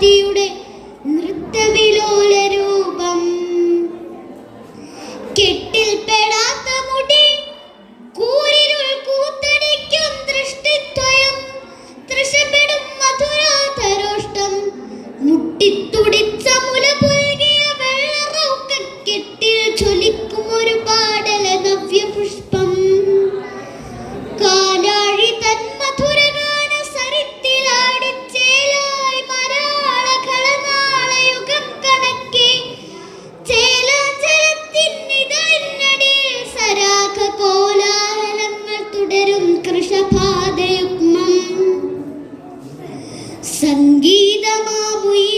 ഭക്തിയുടെ നൃത്തവിലോല രൂപം കെട്ടിൽ പെടാത്ത മുടി കൂരിരുൾ കൂത്തടിക്കും ദൃഷ്ടിത്വയം. തൃശപ്പെടും മധുരാതരോഷ്ടം. മുട്ടിത്തു വരും സംഗീതമാ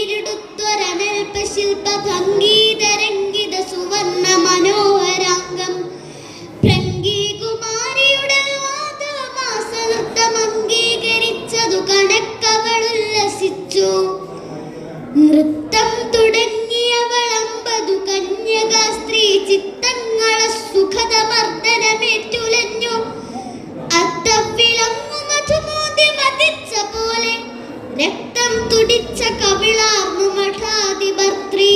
സംഗീതമാമുയരെടുത്തൊരനൽപ ശില്പ ഭംഗീ രക്തം തുടിച്ച കവിളാർന്നു മഠാധിപർത്രീ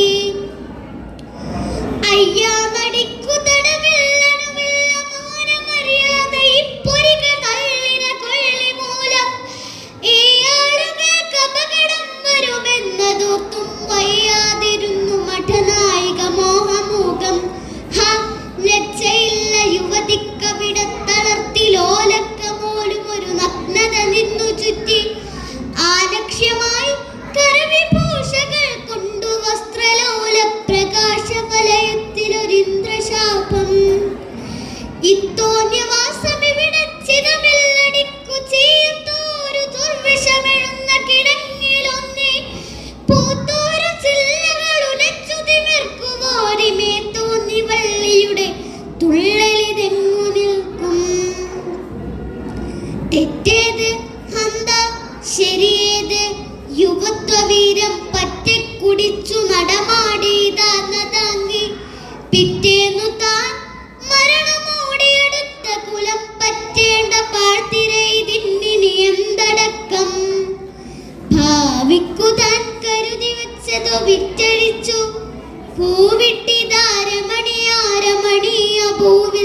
ചിരിച്ചു നടമാടിയതാന്നതങ്ങി പിറ്റേന്നു താൻ മരണമോടിയെടുത്ത കുലം പറ്റേണ്ട പാഴ്ത്തിരയിതിന്നിനി എന്തടക്കം ഭാവിക്കു താൻ കരുതി വെച്ചതു വിറ്റഴിച്ചു. പൂവിട്ടിതാരമണി ആരമണി അപൂവി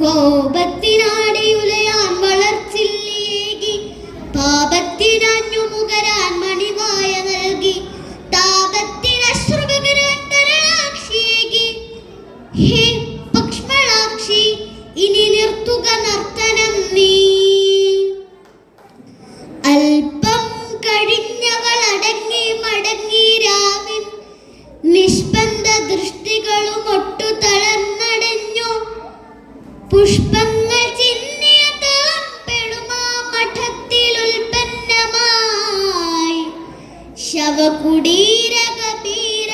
കോപത്തിനാടി ഉലയാൻ വളർച്ചില്ലേകി. പാപത്തിനഞ്ഞു മുകരാൻ മണിവായ നൽകി. താപത്തിനശ്രുപകരാൻ കരളാക്ഷിയേകി. ഹേ തവ കുടീര കബീര